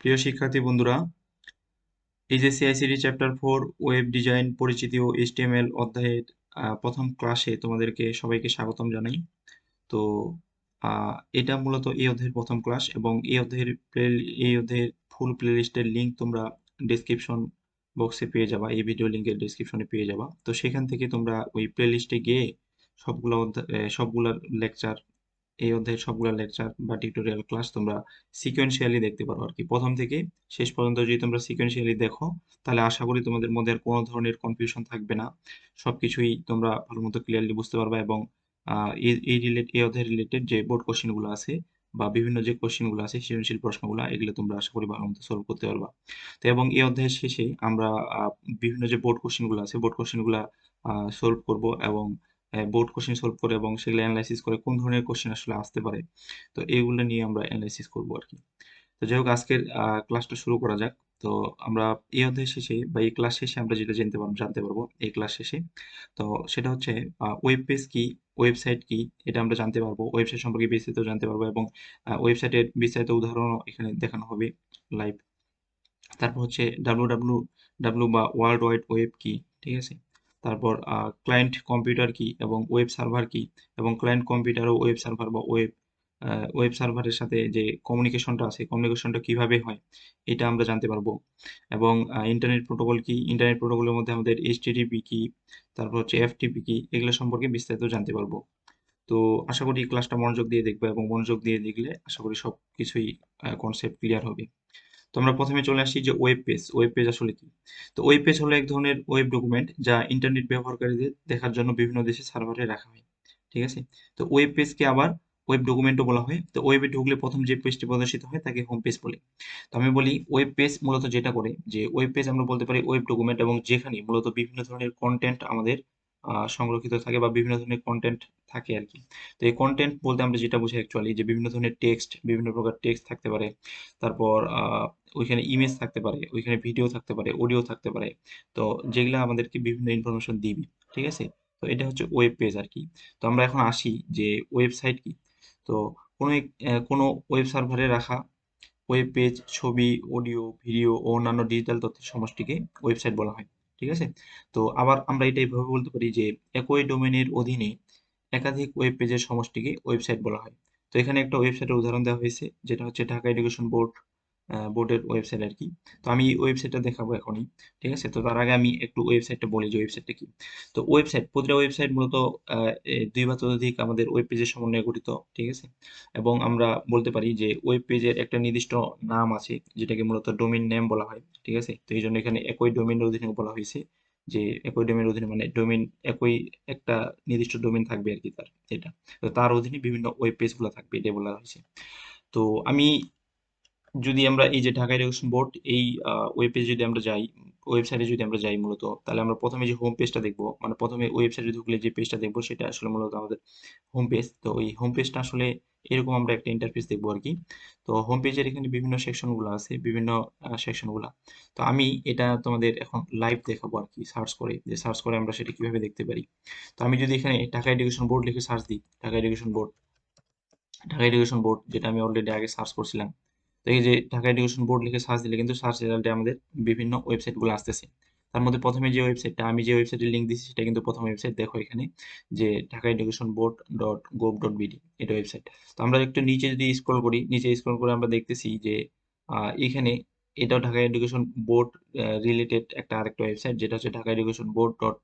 প্রিয় শিক্ষার্থী বন্ধুরা এই যে CICD chapter four web design পরিচিতি ও এইচটিএমএল অধ্যায়ের প্রথম ক্লাসে তোমাদেরকে সবাইকে স্বাগতম জানাই। তো এটা মূলত এই অধ্যায়ের প্রথম ক্লাস এবং এই অধ্যায়ের প্লে- এই অধ্যায়ের ফুল প্লেলিস্টের লিঙ্ক তোমরা ডেসক্রিপশন বক্সে পেয়ে যাবা এই ভিডিও লিংকের ডেসক্রিপশনে পেয়ে যাবা। তো সেখান থেকে তোমরা ওই প্লেলিস্টে গিয়ে সবগুলো আহ, লেকচার এই অধ্যায়ের সবগুলো লেকচার বা টিউটোরিয়াল ক্লাস তোমরা সিকোয়েন্সিয়ালি দেখতে পারো আর কি প্রথম থেকে শেষ পর্যন্ত যদি তোমরা সিকোয়েন্সিয়ালি দেখো, তাহলে আশা করি তোমাদের মধ্যে কোনো ধরনের কনফিউশন থাকবে না। সবকিছুই তোমরা ভালো মতো ক্লিয়ারলি বুঝতে পারবে এবং এই রিলেট এই অধ্যায় রিলেটেড যে বোর্ড কোশ্চেনগুলো আছে বা বিভিন্ন যে কোশ্চেনগুলো আছে, সৃজনশীল প্রশ্নগুলো, এগুলো তোমরা আশা করি ভালো মতো সলভ করতে পারবা। তো এবং এই অধ্যায়ের শেষে আমরা বিভিন্ন যে বোর্ড কোশ্চেনগুলো আছে বোর্ড কোশ্চেনগুলো সলভ করব এবং বোর্ড কোশ্চেন সলভ করে এবং সেগুলো অ্যানালাইসিস করে কোন ধরনের কোশ্চেন আসলে আসতে পারে। তো এইগুলো নিয়ে আমরা অ্যানালাইসিস করব আর কি। তো যাই হোক, আজকের ক্লাসটা শুরু করা যাক। তো আমরা এই অধ্যায় শেষে বা এই ক্লাস শেষে আমরা যেটা জানতে পারব জানতে পারব এই ক্লাস শেষে। তো সেটা হচ্ছে ওয়েব পেজ কি ওয়েবসাইট কি, এটা আমরা জানতে পারব। ওয়েবসাইট সম্পর্কে বিস্তারিত জানতে পারব এবং ওয়েবসাইটের বিস্তারিত উদাহরণও এখানে দেখানো হবে লাইভ তারপর হচ্ছে ডাব্লু ডাব্লু ডাব্লু বা ওয়ার্ল্ড ওয়াইড ওয়েব কি, ঠিক আছে? তারপর ক্লায়েন্ট কম্পিউটার কি এবং ওয়েব সার্ভার কি এবং ক্লায়েন্ট কম্পিউটার ও ওয়েব সার্ভার বা ওয়েব ওয়েব সার্ভারের সাথে যে কমিউনিকেশনটা আছে কমিউনিকেশনটা কীভাবে হয়, এটা আমরা জানতে পারব। এবং ইন্টারনেট প্রোটোকল কি ইন্টারনেট প্রোটোকলের মধ্যে আমাদের এইচটিটিপি কি, তারপর হচ্ছে এফটিপি কি, এগুলো সম্পর্কে বিস্তারিত জানতে পারব। তো আশা করি ক্লাসটা মনোযোগ দিয়ে দেখবে এবং মনোযোগ দিয়ে দেখলে আশা করি সব কিছুই কনসেপ্ট ক্লিয়ার হবে। তো আমরা প্রথমে চলে আসি যে ওয়েব পেজ ওয়েব পেজ আসলে কি? তো ওয়েব পেজ হলো এক ধরনের ওয়েব ডকুমেন্ট যা ইন্টারনেট ব্যবহারকারীদের দেখার জন্য বিভিন্ন দেশে সার্ভারে রাখা হয়, ঠিক আছে? তো ওয়েব পেজকে আবার ওয়েব ডকুমেন্টও বলা হয়। তো ওয়েবে ঢুকলে প্রথম যে পেজটি প্রদর্শিত হয় তাকে হোম পেজ বলে। তো আমি বলি ওয়েব পেজ মূলত যেটা করে, যে ওয়েব পেজ আমরা বলতে পারি ওয়েব ডকুমেন্ট এবং যেখানে মূলত বিভিন্ন ধরনের কন্টেন্ট আমাদের সংরক্ষিত থাকে বা বিভিন্ন ধরনের কন্টেন্ট থাকে আর কি। তো এই কন্টেন্ট বলতে আমরা যেটা বুঝি অ্যাকচুয়ালি যে বিভিন্ন ধরনের টেক্সট বিভিন্ন প্রকার টেক্সট থাকতে পারে। তারপর ওইখানে ইমেজ থাকতে পারে, ওইখানে ভিডিও থাকতে পারে অডিও থাকতে পারে। তো যেগুলো আমাদেরকে বিভিন্ন ইনফরমেশন দিবে, ঠিক আছে? তো এটা হচ্ছে ওয়েব পেজ আর কি। তো আমরা এখন আসি যে ওয়েবসাইট কি? তো কোনো কোনো ওয়েব সার্ভারে রাখা ওয়েব পেজ ছবি অডিও ভিডিও ও অন্যান্য ডিজিটাল তথ্যের সমষ্টিকে ওয়েবসাইট বলা হয়। ঠিক আছে? তো আবার আমরা এটা এইভাবে বলতে পারি যে একই ডোমেনের অধীনে একাধিক ওয়েব পেজের সমষ্টিকে ওয়েবসাইট বলা হয়। তো এখানে একটা ওয়েবসাইটের উদাহরণ দেওয়া হয়েছে, যেটা হচ্ছে ঢাকা এডুকেশন বোর্ড বোর্ডের ওয়েবসাইট আর কি। তো আমি ওয়েবসাইটটা দেখাবো এখনই, ঠিক আছে? তো তার আগে আমি একটু ওয়েবসাইটটা বলি যে ওয়েবসাইটটা কি। তো ওয়েবসাইট প্রতিটা ওয়েবসাইট মূলত দুই বা ততোধিক আমাদের ওয়েব পেজের সমন্বয়ে গঠিত, ঠিক আছে? এবং আমরা বলতে পারি যে ওয়েব পেজের একটা নির্দিষ্ট নাম আছে, যেটাকে মূলত ডোমেইন নেম বলা হয়, ঠিক আছে? তো এই জন্য এখানে একই ডোমেইনের অধীনে বলা হয়েছে, যে একই ডোমেইনের অধীনে মানে ডোমেইন একই একটা নির্দিষ্ট ডোমেইন থাকবে আর কি তার এটা তো তার অধীনে বিভিন্ন ওয়েব পেজগুলো থাকবে, এটা বলা হয়েছে। তো আমি যদি আমরা এই যে ঢাকা এডুকেশন বোর্ড, এই ওয়েব পেজে যদি আমরা যাই ওয়েবসাইটে যদি আমরা যাই মূলত, তাহলে আমরা প্রথমে যে হোম পেজটা দেখব মানে প্রথমে ওয়েবসাইটে ঢুকলে যে পেজটা দেখব, সেটা আসলে মূলত আমাদের হোম পেজ তো এই হোম পেজটা আসলে এরকম আমরা একটা ইন্টারফেস দেখব আর কি। তো হোম পেজের এখানে বিভিন্ন সেকশনগুলো আছে, বিভিন্ন সেকশনগুলো তো আমি এটা তোমাদের এখন লাইভ দেখাবো আর কি সার্চ করে, যে সার্চ করে আমরা সেটা কীভাবে দেখতে পারি। তো আমি যদি এখানে ঢাকা এডুকেশন বোর্ড লিখে সার্চ দিই, Dhaka education board, Dhaka education board, যেটা আমি অলরেডি আগে সার্চ করছিলাম তো এই যে ঢাকা এডুকেশন বোর্ড লিখে সার্চ দিলে কিন্তু সার্চ রেজাল্টে আমাদের বিভিন্ন ওয়েবসাইটগুলো আসতেছে। তার মধ্যে প্রথমে যে ওয়েবসাইটটা, আমি যে ওয়েবসাইটের লিঙ্ক দিচ্ছি সেটা কিন্তু প্রথম ওয়েবসাইট দেখো এখানে, যে Dhaka education board dot gov dot BD এটা ওয়েবসাইট। তো আমরা একটু নিচে যদি স্ক্রল করি, নিচে স্ক্রল করে আমরা দেখতেছি যে এখানে এটাও ঢাকা এডুকেশন বোর্ড রিলেটেড একটা আরেকটা ওয়েবসাইট, যেটা হচ্ছে Dhaka education board dot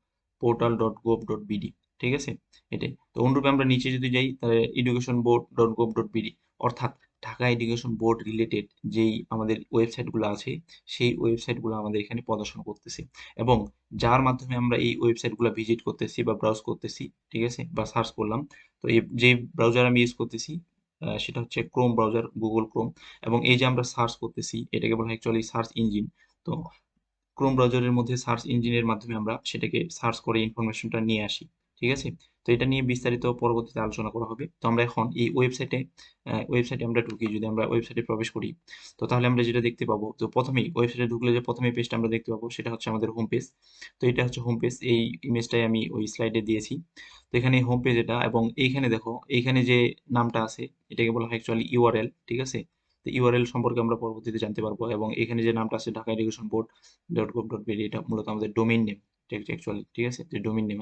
portal dot gov dot BD ঠিক আছে? এটাই। তো অনুরূপে আমরা নিচে যদি যাই, তাহলে education board dot gov dot BD অর্থাৎ ঢাকা এডুকেশন বোর্ড রিলেটেড যেই আমাদের ওয়েবসাইটগুলো আছে, সেই ওয়েবসাইটগুলো আমাদের এখানে প্রদর্শন করতেছে। এবং যার মাধ্যমে আমরা এই ওয়েবসাইটগুলো ভিজিট করতেছি বা ব্রাউজ করতেছি, ঠিক আছে? বা সার্চ করলাম, তো এই যে ব্রাউজার আমি ইউজ করতেছি সেটা হচ্ছে ক্রোম ব্রাউজার গুগল ক্রোম এবং এই যে আমরা সার্চ করতেছি, এটাকে বলা হয় অ্যাকচুয়ালি সার্চ ইঞ্জিন তো ক্রোম ব্রাউজারের মধ্যে সার্চ ইঞ্জিনের মাধ্যমে আমরা সেটাকে সার্চ করে ইনফরমেশনটা নিয়ে আসি। ঠিক আছে? তো এটা নিয়ে বিস্তারিত পরবর্তীতে আলোচনা করা হবে। তো আমরা এখন এই ওয়েবসাইটে ওয়েবসাইটে আমরা ঢুকি, যদি আমরা ওয়েবসাইটে প্রবেশ করি, তো তাহলে আমরা যেটা দেখতে পাবো, তো প্রথমেই ওয়েবসাইটে ঢুকলে যে প্রথমে পেজটা আমরা দেখতে পাবো, সেটা হচ্ছে আমাদের হোম পেজ তো এটা হচ্ছে হোম পেজ এই ইমেজটাই আমি ওই স্লাইডে দিয়েছি। তো এখানে হোম পেজ এটা, এবং এইখানে দেখো, এইখানে যে নামটা আছে, এটাকে বলা হয় অ্যাকচুয়ালি ইউআরএল ঠিক আছে? তো ইউআরএল সম্পর্কে আমরা পরবর্তীতে জানতে পারব, এবং এখানে যে নামটা আছে, Dhaka education board dot gov dot এটা মূলত আমাদের ডোমেইন নেম অ্যাকচুয়ালি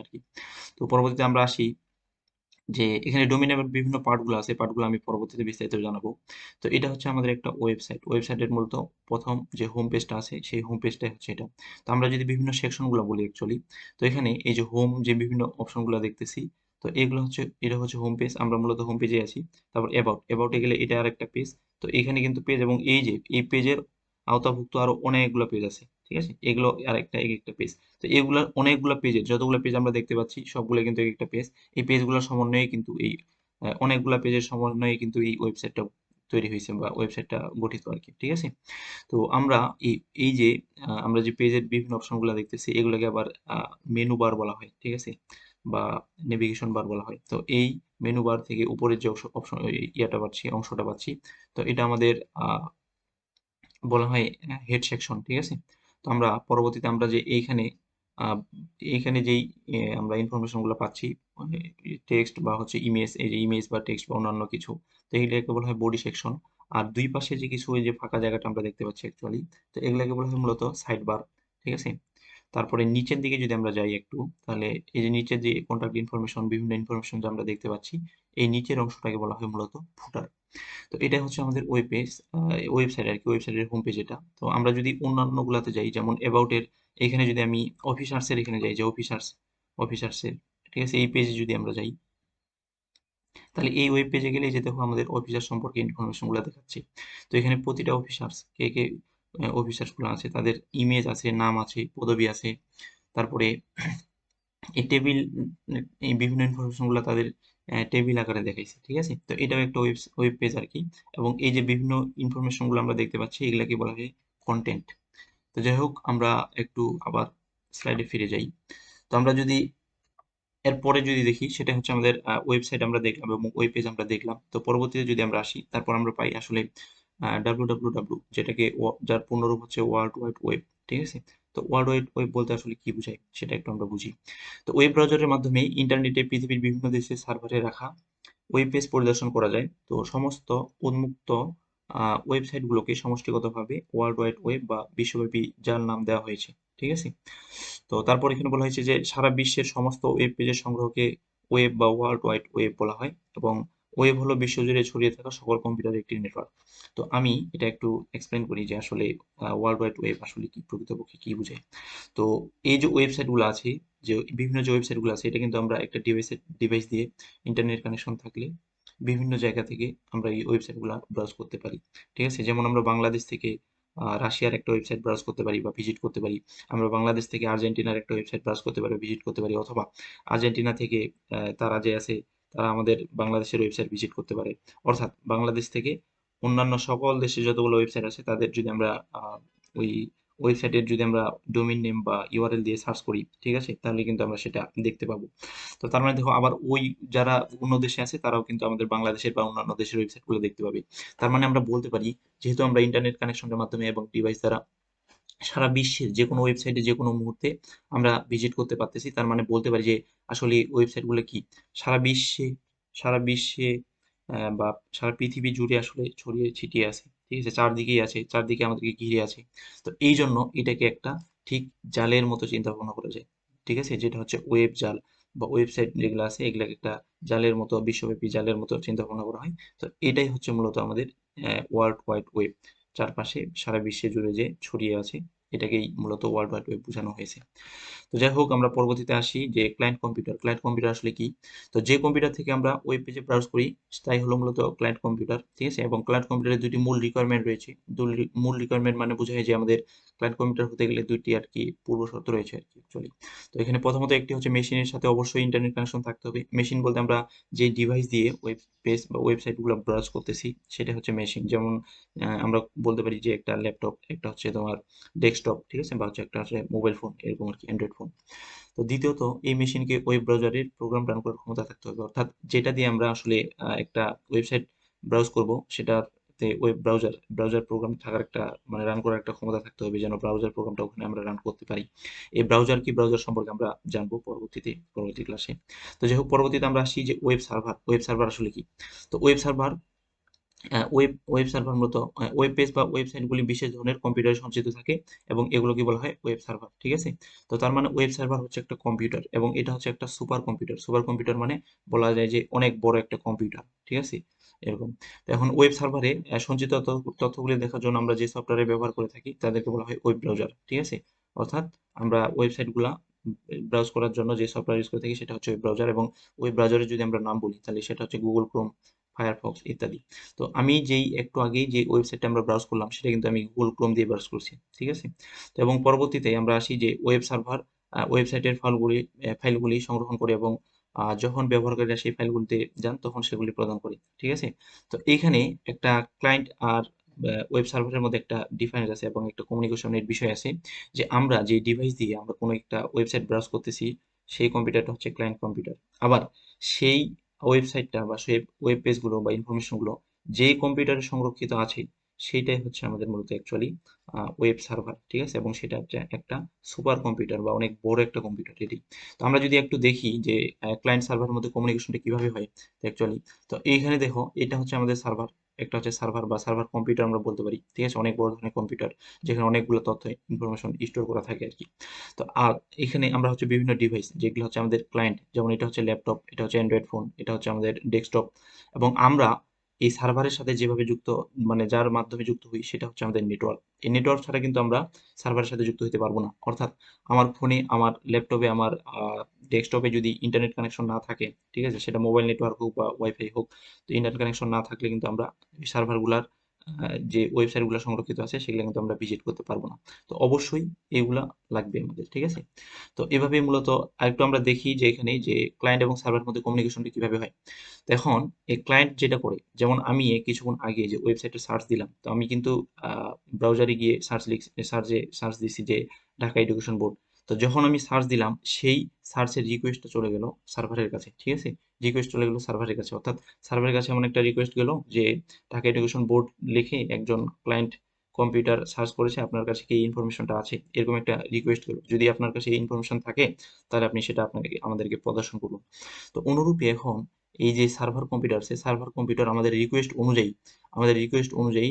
আর কি তো পরবর্তীতে আমরা আসি যে এখানে বিভিন্ন পার্টগুলো আছে আমি পরবর্তীতে বিস্তারিত জানাব। তো এটা হচ্ছে আমাদের একটা ওয়েবসাইট মূলত প্রথম যে হোম পেজটা আছে, সেই হোম হচ্ছে এটা। তো আমরা যদি বিভিন্ন বলি অ্যাকচুয়ালি তো এখানে এই যে হোম যে বিভিন্ন অপশনগুলো দেখতেছি, তো এগুলো হচ্ছে, এটা হচ্ছে হোম পেজ আমরা মূলত হোম পেজে আছি। তারপর অ্যাবাউট অ্যাবাউটে গেলে এটা আর একটা পেজ তো এখানে কিন্তু পেজ এবং এই যে, এই পেজের আওতাভুক্ত আরও অনেকগুলো পেজ আছে। ঠিক আছে? এগুলো আর একটা এক একটা পেজ তো এগুলার অনেকগুলো পেজের যতগুলো পেজ আমরা দেখতে পাচ্ছি, সবগুলো কিন্তু এক একটা পেজ এই পেজগুলোর সমন্বয়ে কিন্তু এই অনেকগুলা পেজের সমন্বয়ে কিন্তু এই ওয়েবসাইটটা তৈরি হয়েছে বা ওয়েবসাইটটা গঠিত আর কি, ঠিক আছে? তো আমরা এই এই যে আমরা যে পেজের বিভিন্ন অপশনগুলো দেখতেছি, এগুলোকে আবার মেনু বার বলা হয়, ঠিক আছে? বা নেভিগেশন বার বলা হয়। তো এই মেনু বার থেকে উপরের যে অপশন ইয়াটা পাচ্ছি, অংশটা পাচ্ছি। তো এটা আমাদের বলা হয় হেড সেকশন ঠিক আছে? তো আমরা পরবর্তীতে আমরা যে এইখানে এইখানে যেই আমরা ইনফরমেশনগুলো পাচ্ছি টেক্সট বা হচ্ছে ইমেজ এই যে ইমেজ বা টেক্সট বা অন্যান্য কিছু, তো এগুলোকে বলা হয় বডি সেকশন আর দুই পাশে যে কিছু এই যে ফাঁকা জায়গাটা আমরা দেখতে পাচ্ছি অ্যাকচুয়ালি তো এগুলোকে বলা হয় মূলত সাইড বার ঠিক আছে? তারপরে নিচের দিকে যদি আমরা যাই একটু, তাহলে এই যে নিচের যে কন্টাক্ট ইনফরমেশন বিভিন্ন ইনফরমেশন যে আমরা দেখতে পাচ্ছি, এই নিচের অংশটাকে বলা হয় মূলত ফুটার তো এটা হচ্ছে আমাদের ওয়েব পেজ ওয়েবসাইট আর কি ওয়েবসাইটের হোম পেজ এটা। তো আমরা যদি অন্যান্য গুলাতে যাই, যেমন অ্যাবাউটের এখানে যদি আমি অফিসার্সের এখানে যাই, যে অফিসার্স অফিসার্সের ঠিক আছে? এই পেজে যদি আমরা যাই, তাহলে এই ওয়েব পেজে গেলে যে দেখো আমাদের অফিসার সম্পর্কে ইনফরমেশনগুলো দেখাচ্ছে। তো এখানে প্রতিটা অফিসার্স কে কে অফিসার্সগুলো আছে, তাদের ইমেজ আছে, নাম আছে, পদবি আছে, তারপরে এই টেবিল এই বিভিন্ন ইনফরমেশনগুলো তাদের টেবিল আকারে দেখাইছে, ঠিক আছে? তো এটাও একটা ওয়েব ওয়েব পেজ আর কি এবং এই যে বিভিন্ন ইনফরমেশনগুলো আমরা দেখতে পাচ্ছি এগুলাকে বলা হয়? কন্টেন্ট তো যাই হোক, আমরা একটু আবার স্লাইডে ফিরে যাই। তো আমরা যদি এরপরে যদি দেখি, সেটা হচ্ছে আমাদের ওয়েবসাইট আমরা দেখলাম এবং ওয়েব পেজ আমরা দেখলাম। তো পরবর্তীতে যদি আমরা আসি, তারপর আমরা পাই আসলে ডাব্লু ডাব্লু ডাব্লু যেটাকে যার পূর্ণরূপ হচ্ছে ওয়ার্ল্ড ওয়াইড ওয়েব ঠিক আছে? তো ওয়ার্ল্ড ওয়াইড ওয়েব বলতে আসলে কি বোঝায় সেটা একটু আমরা বুঝি। তো ওয়েব ব্রাউজারের মাধ্যমে ইন্টারনেটে পৃথিবীর বিভিন্ন দেশের সার্ভারে রাখা ওয়েব পেজ পরিদর্শন করা যায়। তো সমস্ত উন্মুক্ত ওয়েবসাইটগুলোকে সমষ্টিগতভাবে ওয়ার্ল্ড ওয়াইড ওয়েব বা বিশ্বব্যাপী যার নাম দেওয়া হয়েছে, ঠিক আছে? তো তারপর এখানে বলা হয়েছে যে সারা বিশ্বের সমস্ত ওয়েব পেজের সংগ্রহকে ওয়েব বা ওয়ার্ল্ড ওয়াইড ওয়েব বলা হয় এবং ওয়েব হলো বিশ্বজুড়ে ছড়িয়ে থাকা সকল কম্পিউটারের একটি নেটওয়ার্ক তো আমি এটা একটু এক্সপ্লেন করি যে আসলে ওয়ার্ল্ড ওয়াইড ওয়েব আসলে কি, প্রকৃতপক্ষে কি বোঝায় তো এই যে ওয়েবসাইটগুলো আছে, যে বিভিন্ন যে ওয়েবসাইটগুলো আছে, এটা কিন্তু আমরা একটা ডিভাইসের ডিভাইস দিয়ে ইন্টারনেট কানেকশন থাকলে বিভিন্ন জায়গা থেকে আমরা এই ওয়েবসাইটগুলো ব্রাউজ করতে পারি। ঠিক আছে? যেমন আমরা বাংলাদেশ থেকে রাশিয়ার একটা ওয়েবসাইট ব্রাউজ করতে পারি বা ভিজিট করতে পারি। আমরা বাংলাদেশ থেকে আর্জেন্টিনার একটা ওয়েবসাইট ব্রাউজ করতে পারি ভিজিট করতে পারি, অথবা আর্জেন্টিনা থেকে তারা যে আছে তারা আমাদের বাংলাদেশের ওয়েবসাইট ভিজিট করতে পারে। অর্থাৎ বাংলাদেশ থেকে অন্যান্য সকল দেশে যতগুলো ওয়েবসাইট আছে, তাদের যদি আমরা ওই ওয়েবসাইটের যদি আমরা ডোমিন নেম বা ইউআরএল দিয়ে সার্চ করি, ঠিক আছে? তাহলে কিন্তু আমরা সেটা দেখতে পাবো। তো তার মানে দেখো, আবার ওই যারা অন্য দেশে আছে, তারাও কিন্তু আমাদের বাংলাদেশের বা অন্যান্য দেশের ওয়েবসাইটগুলো দেখতে পাবে। তার মানে আমরা বলতে পারি, যেহেতু আমরা ইন্টারনেট কানেকশনের মাধ্যমে এবং ডিভাইস দ্বারা সারা বিশ্বের যে কোনো ওয়েবসাইটে যে কোনো মুহূর্তে আমরা ভিজিট করতে পারতেছি। তার মানে বলতে পারি যে আসলে ওয়েবসাইটগুলো কি? সারা বিশ্বে সারা বিশ্বে বা সারা পৃথিবী জুড়ে আসলে ছড়িয়ে ছিটিয়ে আছে। ঠিক আছে? চারদিকেই আছে, চারদিকে আমাদেরকে ঘিরে আছে। তো এই জন্য এটাকে একটা ঠিক জালের মতো চিন্তা ভাবনা করা যায়। ঠিক আছে? যেটা হচ্ছে ওয়েব জাল বা ওয়েবসাইট যেগুলো আছে, এগুলাকে একটা জালের মতো, বিশ্বব্যাপী জালের মতো চিন্তা ভাবনা করা হয়। তো এটাই হচ্ছে মূলত আমাদের ওয়ার্ল্ড ওয়াইড ওয়েব চারপাশে সারা বিশ্বে জুড়ে যে ছড়িয়ে আছে, এটাকেই মূলত ওয়ার্ল্ড ওয়াইড ওয়েব বোঝানো হয়েছে। তো যাই হোক, আমরা পরবর্তীতে আসি যে ক্লায়েন্ট কম্পিউটার ক্লায়েন্ট কম্পিউটার আসলে কি? তো যে কম্পিউটার থেকে আমরা ওয়েব পেজে ব্রাউজ করি, তাই হলো মূলত ক্লায়েন্ট কম্পিউটার ঠিক আছে? এবং ক্লায়েন্ট কম্পিউটারের দুটি মূল রিকোয়ারমেন্ট রয়েছে। মূল রিকোয়ারমেন্ট মানে বোঝায় যে আমাদের ক্লায়েন্ট কম্পিউটার হতে গেলে দুইটি আর কি পূর্ব শর্ত রয়েছে আর কি অ্যাকচুয়ালি তো এখানে প্রথমত একটি হচ্ছে মেশিনের সাথে অবশ্যই ইন্টারনেট কানেকশন থাকতে হবে। মেশিন বলতে আমরা যে ডিভাইস দিয়ে ওয়েব পেজ বা ওয়েবসাইটগুলো ব্রাউজ করতেছি, সেটা হচ্ছে মেশিন যেমন আমরা বলতে পারি যে একটা ল্যাপটপ একটা হচ্ছে তোমার ডেস্কটপ ঠিক আছে? বা হচ্ছে একটা হচ্ছে মোবাইল ফোন এরকম আর কি অ্যান্ড্রয়েড ফোন তো দ্বিতীয়ত, এই মেশিনকে ওয়েব ব্রাউজারের প্রোগ্রাম রান করার ক্ষমতা থাকতে হবে। অর্থাৎ যেটা দিয়ে আমরা আসলে একটা ওয়েবসাইট ব্রাউজ করব সেটাতে ওয়েব ব্রাউজার ব্রাউজার প্রোগ্রাম থাকার একটা মানে রান করার একটা ক্ষমতা থাকতে হবে যেন ব্রাউজার প্রোগ্রামটা ওখানে আমরা রান করতে পারি। এই ব্রাউজার কি ব্রাউজার সম্পর্কে আমরা জানব পরবর্তীতে, পরবর্তী ক্লাসে তো যাই হোক, পরবর্তীতে আমরা আসি যে ওয়েব সার্ভার ওয়েব সার্ভার আসলে কি? তো web server web web server মূলত ওয়েব পেজ বা ওয়েবসাইটগুলি বিশেষ ধরনের কম্পিউটারে সঞ্চিত থাকে এবং এগুলোকে বলা হয় ওয়েব সার্ভার ঠিক আছে? তো তার মানে ওয়েব সার্ভার হচ্ছে একটা কম্পিউটার এবং এটা হচ্ছে একটা সুপার কম্পিউটার সুপার কম্পিউটার মানে বলা যায় যে অনেক বড় একটা কম্পিউটার ঠিক আছে? এরকম। এখন ওয়েব সার্ভারে সঞ্চিত তথ্য- তথ্যগুলি দেখার জন্য আমরা যে সফটওয়্যার ব্যবহার করে থাকি, তাদেরকে বলা হয় ওয়েব ব্রাউজার ঠিক আছে? অর্থাৎ আমরা ওয়েবসাইটগুলা ব্রাউজ করার জন্য যে সফটওয়্যার ইউজ করে থাকি, সেটা হচ্ছে ওয়েব ব্রাউজার এবং ওয়েব ব্রাউজারের যদি আমরা নাম বলি, তাহলে সেটা হচ্ছে গুগল ক্রোম ফায়ারফক্স ইত্যাদি। তো আমি যেই, একটু আগেই যে ওয়েবসাইটটা আমরা ব্রাউজ করলাম, সেটা কিন্তু আমি গুগল ক্রোম দিয়ে ব্রাউজ করছি, ঠিক আছে? তো এবং পরবর্তীতে আমরা আসি যে ওয়েব সার্ভার ওয়েবসাইটের ফাইলগুলি ফাইলগুলি সংরক্ষণ করে এবং যখন ব্যবহারকারীরা সেই ফাইলগুলিতে যান, তখন সেগুলি প্রদান করে, ঠিক আছে? তো এইখানে একটা ক্লায়েন্ট আর ওয়েব সার্ভারের মধ্যে একটা ডিফারেন্স আছে এবং একটা কমিউনিকেশনের বিষয় আছে যে আমরা যে ডিভাইস দিয়ে আমরা কোনো একটা ওয়েবসাইট ব্রাউজ করতেছি, সেই কম্পিউটারটা হচ্ছে ক্লায়েন্ট কম্পিউটার আবার সেই ওয়েবসাইটটা বা সেই ওয়েব পেজগুলো বা ইনফরমেশনগুলো যে কম্পিউটারে সংরক্ষিত আছে সেইটাই হচ্ছে আমাদের মূলত অ্যাকচুয়ালি ওয়েব সার্ভার ঠিক আছে? এবং সেটা হচ্ছে একটা সুপার কম্পিউটার বা অনেক বড় একটা কম্পিউটার এটি। তো আমরা যদি একটু দেখি যে ক্লায়েন্ট সার্ভারের মধ্যে কমিউনিকেশনটা কীভাবে হয় অ্যাকচুয়ালি তো এইখানে দেখো, এটা হচ্ছে আমাদের সার্ভার একটা হচ্ছে সার্ভার বা সার্ভার কম্পিউটার আমরা বলতে পারি, ঠিক আছে? অনেক বড় ধরনের কম্পিউটার যেখানে অনেকগুলো তথ্য ইনফরমেশন স্টোর করা থাকে আর কি তো আর এখানে আমরা হচ্ছে বিভিন্ন ডিভাইস যেগুলো হচ্ছে আমাদের ক্লায়েন্ট যেমন এটা হচ্ছে ল্যাপটপ এটা হচ্ছে অ্যান্ড্রয়েড ফোন এটা হচ্ছে আমাদের ডেস্কটপ এবং আমরা এই সার্ভারের সাথে যেভাবে যুক্ত মানে যার মাধ্যমে যুক্ত হই, সেটা হচ্ছে আমাদের নেটওয়ার্ক এই নেটওয়ার্ক ছাড়া কিন্তু আমরা সার্ভারের সাথে যুক্ত হতে পারব না। অর্থাৎ আমার ফোনে আমার ল্যাপটপে আমার ডেস্কটপে যদি ইন্টারনেট কানেকশন না থাকে, ঠিক আছে? সেটা মোবাইল নেটওয়ার্ক হোক বা ওয়াইফাই হোক, তো ইন্টারনেট কানেকশন না থাকলে কিন্তু আমরা সার্ভারগুলার যে ওয়েবসাইটগুলো সংরক্ষিত আছে, সেগুলো কিন্তু আমরা ভিজিট করতে পারব না। তো অবশ্যই এগুলা লাগবে আমাদের, ঠিক আছে? তো এভাবে মূলত আরেকটু আমরা দেখি যে এখানে যে ক্লায়েন্ট এবং সার্ভারের মধ্যে কমিউনিকেশনটা কীভাবে হয়। তো এখন এই ক্লায়েন্ট যেটা করে, যেমন আমি কিছুক্ষণ আগে যে ওয়েবসাইটে সার্চ দিলাম, তো আমি কিন্তু ব্রাউজারে গিয়ে সার্চ লিখ সার্চে সার্চ দিছি যে ঢাকা এডুকেশন বোর্ড তো যখন আমি সার্চ দিলাম, সেই সার্চের রিকোয়েস্টটা চলে গেল সার্ভারের কাছে, ঠিক আছে? রিকোয়েস্ট চলে গেল সার্ভারের কাছে। অর্থাৎ সার্ভারের কাছে এমন একটা রিকোয়েস্ট গেল যে, ঢাকা এডুকেশন বোর্ড লিখে একজন ক্লায়েন্ট কম্পিউটার সার্চ করেছে, আপনার কাছে কি ইনফরমেশনটা আছে? এরকম একটা রিকোয়েস্ট গেল। যদি আপনার কাছে এই ইনফরমেশন থাকে, তাহলে আপনি সেটা আপনাকে, আমাদেরকে প্রদর্শন করুন। তো অনুরূপে এখন এই যে সার্ভার কম্পিউটার সে সার্ভার কম্পিউটার আমাদের রিকোয়েস্ট অনুযায়ী, আমাদের রিকোয়েস্ট অনুযায়ী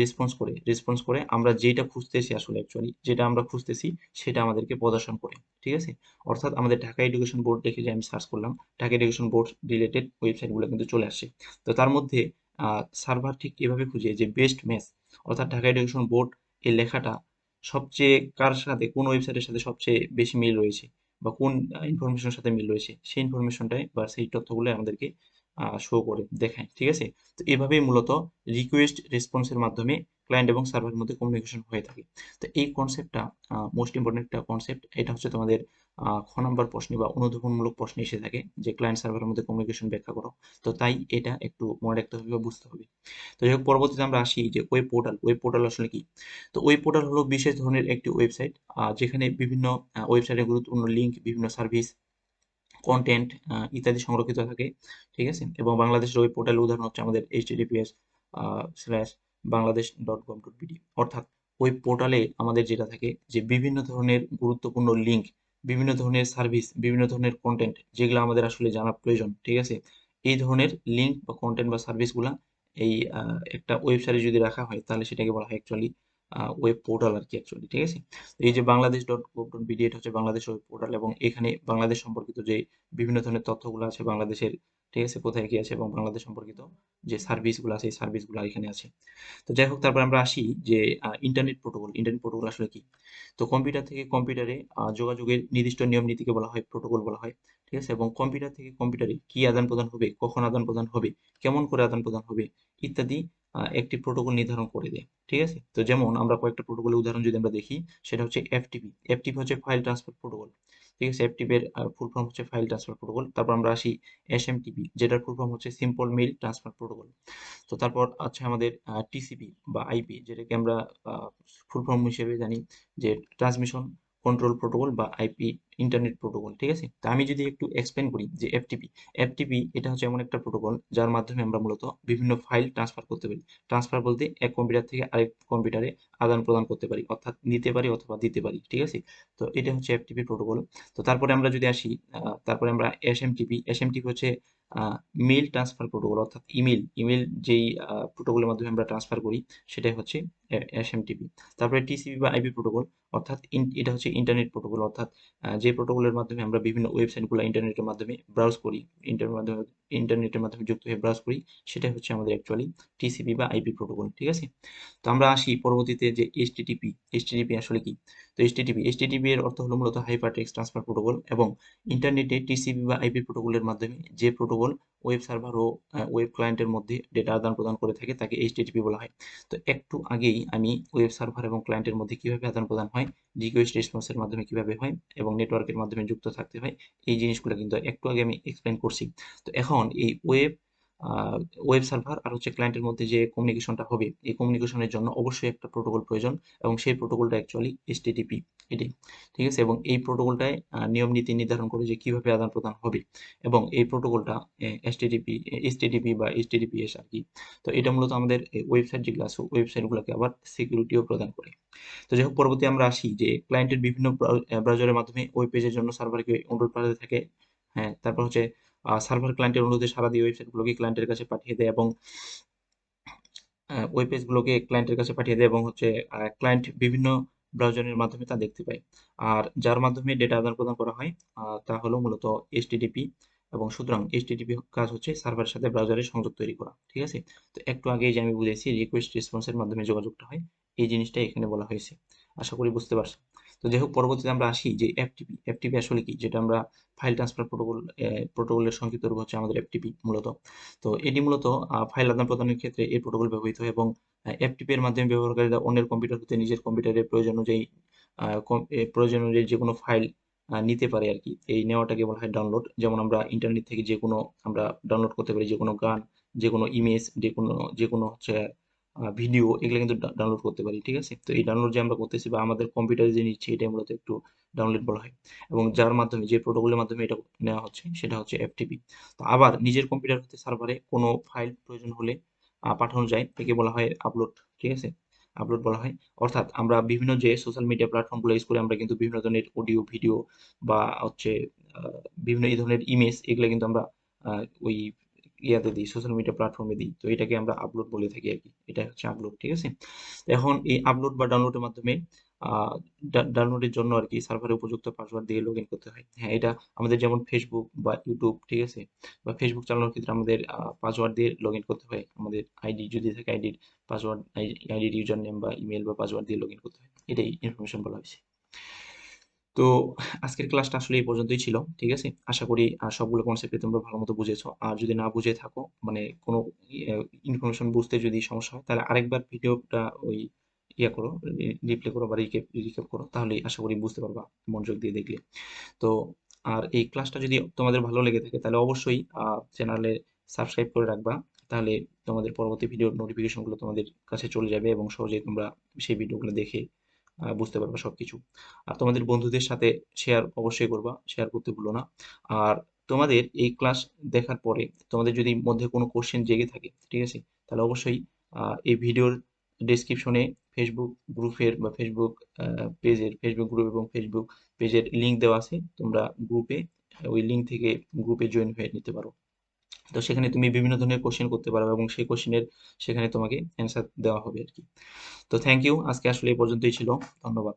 রেসপন্স করে রেসপন্স করে আমরা যেটা খুঁজতেছি আসলে অ্যাকচুয়ালি যেটা আমরা খুঁজতেছি সেটা আমাদেরকে প্রদর্শন করে, ঠিক আছে? অর্থাৎ আমাদের ঢাকা এডুকেশন বোর্ড দেখে যে আমি সার্চ করলাম, ঢাকা এডুকেশন বোর্ড রিলেটেড ওয়েবসাইটগুলো কিন্তু চলে আসে তো তার মধ্যে সার্ভার ঠিক এভাবে খুঁজে যে বেস্ট ম্যাচ অর্থাৎ ঢাকা এডুকেশন বোর্ড এই লেখাটা সবচেয়ে কার সাথে, কোন ওয়েবসাইটের সাথে সবচেয়ে বেশি মিল রয়েছে বা কোন ইনফরমেশনের সাথে মিল রয়েছে, সেই ইনফরমেশনটাই বা সেই তথ্যগুলো আমাদেরকে শো করে দেখায়, ঠিক আছে? তো এভাবেই মূলত রিকোয়েস্ট রেসপন্সের মাধ্যমে ক্লায়েন্ট এবং সার্ভারের মধ্যে কমিউনিকেশন হয়ে থাকে। তো এই কনসেপ্টটা মোস্ট ইম্পর্টেন্ট একটা কনসেপ্ট এটা হচ্ছে তোমাদের খ নাম্বার প্রশ্নে বা অনুধাবনমূলক প্রশ্নে এসে থাকে যে ক্লায়েন্ট সার্ভারের মধ্যে কমিউনিকেশন ব্যাখ্যা করো। তো তাই এটা একটু মনে রাখতে হবে বা বুঝতে হবে। তো যাই হোক, পরবর্তীতে আমরা আসি যে ওয়েব পোর্টাল ওয়েব পোর্টাল আসলে কি? তো ওয়েব পোর্টাল হলো বিশেষ ধরনের একটি ওয়েবসাইট যেখানে বিভিন্ন ওয়েবসাইটের গুরুত্বপূর্ণ লিঙ্ক বিভিন্ন সার্ভিস কন্টেন্ট ইত্যাদি সংরক্ষিত থাকে, ঠিক আছে? এবং বাংলাদেশের ওয়েব পোর্টালের উদাহরণ হচ্ছে আমাদের HTTPS slash Bangladesh dot com dot BD অর্থাৎ ওয়েব পোর্টালে আমাদের যেটা থাকে যে বিভিন্ন ধরনের গুরুত্বপূর্ণ লিঙ্ক বিভিন্ন ধরনের সার্ভিস বিভিন্ন ধরনের কন্টেন্ট যেগুলো আমাদের আসলে জানা প্রয়োজন, ঠিক আছে? এই ধরনের লিঙ্ক বা কন্টেন্ট বা সার্ভিসগুলা এই একটা ওয়েবসাইটে যদি রাখা হয়, তাহলে সেটাকে বলা হয় অ্যাকচুয়ালি ওয়েব পোর্টাল আর কি অ্যাকচুয়ালি ঠিক আছে? এই যে Bangladesh dot gov dot BD এটা হচ্ছে বাংলাদেশ ওয়েব পোর্টাল এবং এখানে বাংলাদেশ সম্পর্কিত যে বিভিন্ন ধরনের তথ্যগুলো আছে বাংলাদেশের ঠিক আছে কোথায় কি আছে? এবং বাংলাদেশ সম্পর্কিত যে সার্ভিসগুলো আছে, এই সার্ভিসগুলো এখানে আছে। তো যাই হোক, তারপর আমরা আসি যে ইন্টারনেট প্রোটোকল ইন্টারনেট প্রোটোকল আসলে কি? তো কম্পিউটার থেকে কম্পিউটারে যোগাযোগের নির্দিষ্ট নিয়ম নীতিকে বলা হয় প্রোটোকল বলা হয় ঠিক আছে এবং কম্পিউটার থেকে কম্পিউটারে কি আদান প্রদান হবে, কখন আদান প্রদান হবে, কেমন করে আদান প্রদান হবে, ইত্যাদি একটি প্রোটোকল নির্ধারণ করে দেয় ঠিক আছে তো যেমন আমরা কয়েকটা প্রোটোকলের উদাহরণ যদি আমরা দেখি, সেটা হচ্ছে এফটিপি এফটিপি হচ্ছে ফাইল ট্রান্সফার প্রোটোকল ঠিক আছে এফটিপি এর ফুল ফর্ম হচ্ছে ফাইল ট্রান্সফার প্রোটোকল তারপর আমরা আসি এস এম এসএমটিপি যেটার ফুল ফর্ম হচ্ছে সিম্পল মেইল ট্রান্সফার প্রোটোকল তো তারপর আছে আমাদের টিসিপি বা আইপি যেটাকে আমরা ফুল ফর্ম হিসেবে জানি যে ট্রান্সমিশন কন্ট্রোল প্রোটোকল বা আইপি ইন্টারনেট প্রোটোকল ঠিক আছে? তো আমি যদি একটু এক্সপ্লেন করি যে এফটিপি এফটিপি এটা হচ্ছে এমন একটা প্রোটোকল যার মাধ্যমে আমরা মূলত বিভিন্ন ফাইল ট্রান্সফার করতে পারি। ট্রান্সফার বলতে এক কম্পিউটার থেকে আরেক কম্পিউটারে আদান প্রদান করতে পারি, অর্থাৎ নিতে পারি অথবা দিতে পারি, ঠিক আছে? তো এটা হচ্ছে এফটিপি প্রোটোকল তো তারপরে আমরা যদি আসি তারপরে আমরা এসএমটিপি এসএমটিপি হচ্ছে মেল ট্রান্সফার প্রোটোকল অর্থাৎ ইমেল ইমেল যেই প্রোটোকলের মাধ্যমে আমরা ট্রান্সফার করি, সেটাই হচ্ছে এস এসএমটিপি তারপরে টিসিপি বা আইপি প্রোটোকল অর্থাৎ এটা হচ্ছে ইন্টারনেট প্রোটোকল অর্থাৎ যে প্রোটোকলের মাধ্যমে আমরা বিভিন্ন ওয়েবসাইটগুলো ইন্টারনেটের মাধ্যমে ব্রাউজ করি ইন্টারনেটের মাধ্যমে ইন্টারনেটের মাধ্যমে যুক্ত হয়ে ব্রাউজ করি, সেটাই হচ্ছে আমাদের অ্যাকচুয়ালি টিসিপি বা আইপি প্রোটোকল ঠিক আছে? তো আমরা আসি পরবর্তীতে যে এইচটিটিপি এইচটিটিপি আসলে কি? তো এইচটিটিপি এইচটিটিপি এর অর্থ হলো মূলত হাইপার টেক্সট ট্রান্সফার প্রোটোকল এবং ইন্টারনেটে টিসিপি বা আইপি প্রোটোকলের মাধ্যমে যে প্রোটোকল ওয়েব সার্ভার ও ওয়েব ক্লায়েন্টের মধ্যে ডেটা আদান প্রদান করে থাকে, তাকে এইচটিটিপি বলা হয়। তো একটু আগেই আমি ওয়েব সার্ভার এবং ক্লায়েন্টের মধ্যে কীভাবে আদান প্রদান হয় রিকোয়েস্ট রেসপন্সের মাধ্যমে কীভাবে হয় এবং নেটওয়ার্কের মাধ্যমে যুক্ত থাকতে হয়, এই জিনিসগুলো কিন্তু একটু আগে আমি এক্সপ্লেন করছি। তো এখন এই ওয়েব ওয়েব সার্ভার আর হচ্ছে ক্লায়েন্টের মধ্যে যে কমিউনিকেশনটা হবে, এই কমিউনিকেশনের জন্য অবশ্যই একটা প্রোটোকল প্রয়োজন এবং সেই প্রোটোকলটা অ্যাকচুয়ালি এইচটিটিপি এটাই ঠিক আছে? এবং এই প্রোটোকলটায় নিয়ম নীতি নির্ধারণ করে যে কীভাবে আদান প্রদান হবে এবং এই প্রোটোকলটা এসটিডিপি এইচটিডিপি বা এইচটিডিপিএস আর কি। তো এটা মূলত আমাদের ওয়েবসাইট যেগুলো আছে ওয়েবসাইটগুলোকে আবার সিকিউরিটিও প্রদান করে। তো যাই হোক, পরবর্তী আমরা আসি যে ক্লায়েন্টের বিভিন্ন ব্রাউজারের মাধ্যমে ওয়েব পেজের জন্য সার্ভারকে অনুরোধ পাঠাতে থাকে। হ্যাঁ তারপর হচ্ছে সার্ভার ক্লায়েন্টের অনুরোধে সারা দিয়ে ওয়েবসাইটগুলোকে ক্লায়েন্টের কাছে পাঠিয়ে দেয় এবং ওয়েব পেজগুলোকে ক্লায়েন্টের কাছে পাঠিয়ে দেয় এবং হচ্ছে ক্লায়েন্ট বিভিন্ন ব্রাউজারের মাধ্যমে তা দেখতে পায়। আর যার মাধ্যমে ডেটা আদান প্রদান করা হয় তা হলো মূলত এইচটিডিপি এবং সুতরাং এইচটিডিপি কাজ হচ্ছে সার্ভারের সাথে ব্রাউজারের সংযোগ তৈরি করা, ঠিক আছে? তো একটু আগে যে আমি বুঝেছি রিকোয়েস্ট রেসপন্সের মাধ্যমে যোগাযোগটা হয়, এই জিনিসটা এখানে বলা হয়েছে। আশা করি বুঝতে পারছ তো যাই হোক, পরবর্তীতে আমরা আসি যে এফটিপি এফটিপি আসলে কি? যেটা আমরা ফাইল ট্রান্সফার প্রোটোকল প্রোটোকলের সংক্ষিপ্ত রূপ হচ্ছে আমাদের এফটিপি মূলত। তো এটি মূলত ফাইল আদান প্রদানের ক্ষেত্রে এই প্রোটোকল ব্যবহৃত হয় এবং এফটিপি এর মাধ্যমে ব্যবহারকারীরা অন্যের কম্পিউটার হতে নিজের কম্পিউটারের প্রয়োজন অনুযায়ী প্রয়োজন অনুযায়ী যে কোনো ফাইল নিতে পারে আর কি। এই নেওয়াটাকে বলা হয় ডাউনলোড যেমন আমরা ইন্টারনেট থেকে যে কোনো, আমরা ডাউনলোড করতে পারি যে কোনো গান, যে কোনো ইমেজ যে কোনো যে কোনো হচ্ছে ভিডিও এগুলো কিন্তু ডাউনলোড করতে পারি, ঠিক আছে? তো এই ডাউনলোড যে আমরা করতেছি বা আমাদের কম্পিউটারে যে নিচ্ছি এটা মূলত একটু ডাউনলোড বলা হয়। এবং যার মাধ্যমে, যে প্রোটোকলের মাধ্যমে এটা নেওয়া হচ্ছে, সেটা হচ্ছে এফটিপি তো আবার নিজের কম্পিউটার হতে সার্ভারে কোনো ফাইল প্রয়োজন হলে পাঠানো যায়, একে বলা হয় আপলোড ঠিক আছে? আপলোড বলা হয়। অর্থাৎ আমরা বিভিন্ন যে সোশ্যাল মিডিয়া প্ল্যাটফর্মগুলো ইউজ করে, আমরা কিন্তু বিভিন্ন ধরনের অডিও ভিডিও বা হচ্ছে বিভিন্ন এই ধরনের ইমেজ এগুলো কিন্তু আমরা ওই ইয়াতে দিই সোশ্যাল মিডিয়া প্ল্যাটফর্মে দিই। তো এটাকে আমরা আপলোড বলে থাকি আর কি। এটা হচ্ছে আপলোড ঠিক আছে? এখন এই আপলোড বা ডাউনলোডের মাধ্যমে ডাউনলোডের জন্য আর কি সার্ভারে উপযুক্ত পাসওয়ার্ড দিয়ে লগ করতে হয়। হ্যাঁ এটা আমাদের যেমন ফেসবুক বা ইউটিউব ঠিক আছে? বা ফেসবুক চালানোর ক্ষেত্রে আমাদের পাসওয়ার্ড দিয়ে লগ করতে হয়। আমাদের আইডি যদি থাকে আইডির পাসওয়ার্ড আইডির ইউজার নেম বা ইমেল বা পাসওয়ার্ড দিয়ে লগ করতে হয়। এটাই ইনফরমেশন বলা হয়েছে। তো আজকের ক্লাসটা আসলে এই পর্যন্তই ছিল, ঠিক আছে? আশা করি সবগুলো কনসেপ্টে তোমরা ভালো মতো বুঝেছ। আর যদি না বুঝে থাকো মানে কোনো ইনফরমেশন বুঝতে যদি সমস্যা হয়, তাহলে আরেকবার ভিডিওটা ওই ইয়া করো রিপ্লে করো বা রিকেপ রিকেপ করো তাহলে আশা করি বুঝতে পারবা মনোযোগ দিয়ে দেখলে। তো আর এই ক্লাসটা যদি তোমাদের ভালো লেগে থাকে, তাহলে অবশ্যই চ্যানেলে সাবস্ক্রাইব করে রাখবা। তাহলে তোমাদের পরবর্তী ভিডিওর নোটিফিকেশনগুলো তোমাদের কাছে চলে যাবে এবং সহজেই তোমরা সেই ভিডিওগুলো দেখে বুঝতে পারবা সবকিছু। আর তোমাদের বন্ধুদের সাথে শেয়ার অবশ্যই করবা শেয়ার করতে ভুলো না। আর তোমাদের এই ক্লাস দেখার পরে তোমাদের যদি মধ্যে কোনো কোশ্চেন জেগে থাকে, ঠিক আছে? তাহলে অবশ্যই এই ভিডিওর ডেসক্রিপশনে ফেসবুক গ্রুপের বা ফেসবুক পেজের ফেসবুক গ্রুপ এবং ফেসবুক পেজের লিঙ্ক দেওয়া আছে। তোমরা গ্রুপে ওই লিঙ্ক থেকে গ্রুপে জয়েন হয়ে নিতে পারো। তো সেখানে তুমি বিভিন্ন ধরনের কোশ্চেন করতে পারো এবং সেই কোশ্চেনের সেখানে তোমাকে অ্যান্সার দেওয়া হবে আর কি। তো থ্যাংক ইউ আজকে আসলে এই পর্যন্তই ছিল। ধন্যবাদ।